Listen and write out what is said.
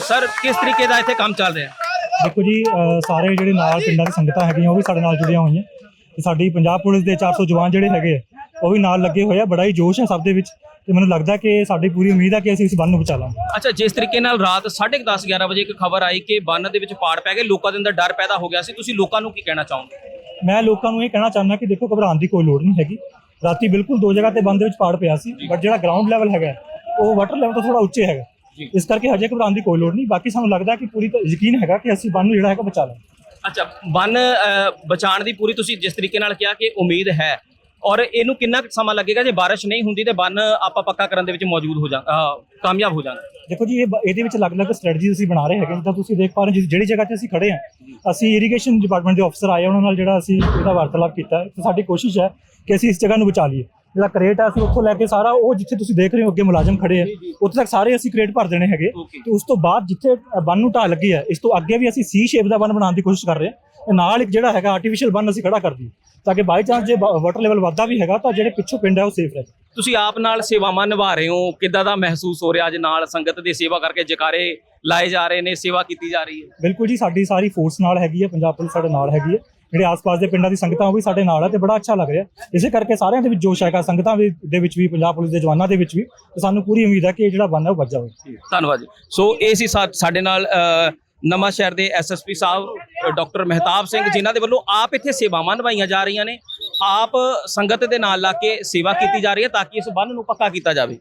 Sir ਕਿਸ ਤਰੀਕੇ ਦਾ ਇੱਥੇ ਕੰਮ ਚੱਲ ਰਿਹਾ? ਦੇਖੋ ਜੀ ਅ, ਸਾਰੇ ਜਿਹੜੇ ਨਾਲ ਪਿੰਡਾਂ ਦੀ ਸੰਗਤਾਂ ਹੈਗੀਆਂ ਉਹ ਵੀ ਸਾਡੇ ਨਾਲ ਜੁੜੀਆਂ ਹੋਈਆਂ। ਤੇ ਸਾਡੀ ਪੰਜਾਬ ਪੁਲਿਸ ਦੇ 400 ਜਵਾਨ ਜਿਹੜੇ ਹੈਗੇ ਆ, ਉਹ ਵੀ ਨਾਲ ਲੱਗੇ ਹੋਏ ਆ। ਬੜਾ ਹੀ ਜੋਸ਼ ਹੈ ਸਭ ਦੇ ਵਿੱਚ। ਤੇ ਮੈਨੂੰ ਲੱਗਦਾ ਕਿ ਸਾਡੀ ਪੂਰੀ ਉਮੀਦ ਹੈ ਕਿ ਅਸੀਂ ਇਸ ਬੰਨ ਨੂੰ ਬਚਾ ਲਾਂਗੇ ਅੱਛਾ ਜਿਸ ਤਰੀਕੇ ਨਾਲ ਰਾਤ 10:30 11 ਵਜੇ ਇੱਕ ਖਬਰ ਆਈ ਕਿ ਬੰਨ ਦੇ ਵਿੱਚ ਪਾੜ ਪੈ ਗਏ ਲੋਕਾਂ ਦੇ ਅੰਦਰ ਡਰ ਪੈਦਾ ਹੋ ਗਿਆ ਸੀ। ਤੁਸੀਂ ਲੋਕਾਂ ਨੂੰ ਕੀ ਕਹਿਣਾ ਚਾਹੋਗੇ? ਮੈਂ ਲੋਕਾਂ ਨੂੰ ਇਹ ਕਹਿਣਾ ਚਾਹੁੰਦਾ ਕਿ ਦੇਖੋ ਘਬਰਾਉਣ ਦੀ ਕੋਈ ਲੋੜ ਨਹੀਂ ਹੈਗੀ। ਰਾਤੀ ਬਿਲਕੁਲ ਦੋ ਜਗ੍ਹਾ ਤੇ ਬੰਦ ਦੇ ਵਿੱਚ ਪਾੜ ਪਿਆ ਸੀ ਬਟ ਜਿਹੜਾ ਗਰਾਊਂਡ ਲੈਵਲ ਹੈਗਾ ਉਹ ਵਾਟਰ ਲੈਵਲ ਤੋਂ ਥੋੜਾ ਉੱਚੇ ਹੈਗਾ। ਇਸ ਕਰਕੇ ਹਜੇ ਘਬਰਾਉਣ ਦੀ ਕੋਈ ਲੋੜ ਨਹੀਂ। ਬਾਕੀ ਸਾਨੂੰ ਲੱਗਦਾ ਕਿ ਪੂਰੀ ਯਕੀਨ ਹੈਗਾ ਕਿ ਅਸੀਂ ਬੰਨ ਨੂੰ ਜਿਹੜਾ ਹੈਗਾ ਬਚਾ ਲਾਂਗੇ ਅੱਛਾ ਬੰਨ ਬਚਾਉਣ ਦੀ ਪੂਰੀ ਤੁਸੀਂ ਜਿਸ ਤਰੀਕੇ ਨਾਲ ਕਿਹਾ ਕਿ ਉਮੀਦ ਹੈ। ਔਰ ਇਹਨੂੰ ਕਿੰਨਾ ਸਮਾਂ ਲੱਗੇਗਾ? ਜੇ ਬਾਰਿਸ਼ ਨਹੀਂ ਹੁੰਦੀ ਤੇ ਬੰਨ ਆਪਾਂ ਪੱਕਾ ਕਰਨ ਦੇ ਵਿੱਚ ਮੌਜੂਦ ਹੋ ਜਾ ਕਾਮਯਾਬ ਹੋ ਜਾਣਾ। ਦੇਖੋ ਜੀ ਇਹ ਇਹਦੇ ਵਿੱਚ ਅਲੱਗ-ਅਲੱਗ ਸਟ੍ਰੈਟਜੀ ਅਸੀਂ ਬਣਾ ਰਹੇ ਹੈਗੇ ਜਿੱਦਾਂ ਤੁਸੀਂ ਦੇਖ ਪਾ ਰਹੇ ਜਿਹੜੀ ਜਗ੍ਹਾ ਤੇ ਅਸੀਂ ਖੜੇ ਹਾਂ ਅਸੀਂ ਇਰੀਗੇਸ਼ਨ ਡਿਪਾਰਟਮੈਂਟ ਦੇ ਅਫਸਰ ਆਏ ਉਹਨਾਂ ਨਾਲ ਜਿਹੜਾ ਅਸੀਂ ਇਹਦਾ ਵਾਰਤਾਲਾਪ ਕੀਤਾ। ਤੇ ਸਾਡੀ ਕੋਸ਼ਿਸ਼ ਹੈ ਕਿ ਅਸੀਂ ਇਸ ਜਗ੍ਹਾ ਨੂੰ ਬਚਾ ਲਈਏ। ਜਿਹੜਾ ਕ੍ਰੇਟ ਹੈ ਅਸੀਂ ਉੱਥੋਂ ਲੈ ਕੇ ਸਾਰਾ ਉਹ ਜਿੱਥੇ ਤੁਸੀਂ ਦੇਖ ਰਹੇ ਹੋ ਅੱਗੇ ਮੁਲਾਜ਼ਮ ਖੜੇ ਆ ਉੱਥੇ ਤੱਕ ਸਾਰੇ ਅਸੀਂ ਕ੍ਰੇਟ ਭਰ ਦੇਣੇ ਹੈਗੇ. ਤੇ ਉਸ ਤੋਂ ਬਾਅਦ ਜਿੱਥੇ ਬੰਨ ਨੂੰ ਢਾਹ ਲੱਗੀ ਹੈ ਇਸ ਤੋਂ ਅੱਗੇ ਵੀ ਅਸੀਂ ਸੀ ਸ਼ੇਪ ਦਾ ਬੰਨ ਬਣਾਉਣ ਦੀ ਕੋਸ਼ਿਸ਼ ਕਰ ਰਹੇ ਤੇ ਨਾਲ ਇੱਕ ਜਿਹੜਾ ਹੈਗਾ ਆਰਟੀਫੀਸ਼ੀਅਲ ਬੰਨ ਅਸੀਂ ਖੜਾ ਕਰ ਦਈਏ ਤਾਂ ਕਿ ਬਾਈ ਚਾਂਸ ਜੇ ਵਾਟਰ ਲੈਵਲ ਵੱਧਦਾ ਵੀ ਹੈਗਾ ਤਾਂ ਜਿਹੜੇ ਪਿੱਛੋਂ ਪਿੰਡ ਹੈ ਉਹ ਸੇਫ ਰਹੇ। ਤੁਸੀਂ ਆਪ ਨਾਲ ਸੇਵਾਵਾਂ ਨਿਭਾ ਰਹੇ ਹੋ ਕਿੱਦਾਂ ਦਾ ਮਹਿਸੂਸ ਹੋ ਰਿਹਾ ਅੱਜ ਨਾਲ ਸੰਗਤ ਦੀ ਸੇਵਾ ਕਰਕੇ ਜਕਾਰੇ ਲਾਏ ਜਾ ਰਹੇ ਨੇ ਸੇਵਾ ਕੀਤੀ ਜਾ ਰਹੀ ਹੈ? ਬਿਲਕੁਲ ਜੀ ਸਾਡੀ ਸਾਰੀ ਫੋਰਸ ਨਾਲ ਹੈਗੀ ਹੈ ਪੰਜਾਬ ਪੁਲਿਸ ਸਾਡੇ ਨਾਲ ਹੈਗੀ ਹੈ। ਜਿਹੜੇ ਆਸ-ਪਾਸ ਦੇ ਪਿੰਡਾਂ ਦੀ ਸੰਗਤਾਂ ਉਹ ਵੀ ਸਾਡੇ ਨਾਲ ਹੈ ਤੇ ਬੜਾ ਅੱਛਾ ਲੱਗ ਰਿਹਾ। ਇਸੇ ਕਰਕੇ ਸਾਰਿਆਂ ਦੇ ਵਿੱਚ ਜੋਸ਼ ਹੈਗਾ ਸੰਗਤਾਂ ਵੀ ਦੇ ਵਿੱਚ ਵੀ ਪੰਜਾਬ ਪੁਲਿਸ ਦੇ ਜਵਾਨਾਂ ਦੇ ਵਿੱਚ ਵੀ। ਤੇ ਸਾਨੂੰ ਪੂਰੀ ਉਮੀਦ ਹੈ ਕਿ ਇਹ ਜਿਹੜਾ ਬੰਨ ਹੈ ਉਹ ਵੱਜ ਜਾਵੇ। ਧੰਨਵਾਦ ਜੀ। ਸੋ ਇਹ ਸੀ ਸਾਡੇ ਨਾਲ ਅ, ਨਵਾਂ ਸ਼ਹਿਰ ਦੇ ਐਸਐਸਪੀ ਸਾਹਿਬ ਡਾਕਟਰ ਮਹਿਤਾਬ ਸਿੰਘ ਜਿਨ੍ਹਾਂ ਦੇ ਵੱਲੋਂ ਆਪ ਇੱਥੇ ਸੇਵਾਵਾਂ ਨਿਭਾਈਆਂ ਜਾ ਰਹੀਆਂ ਨੇ। ਆਪ ਸੰਗਤ ਦੇ ਨਾਲ ਲਾ ਕੇ ਸੇਵਾ ਕੀਤੀ ਜਾ ਰਹੀ ਹੈ ਤਾਂ ਕਿ ਇਸ ਬੰਨ ਨੂੰ ਪੱਕਾ ਕੀਤਾ ਜਾਵੇ।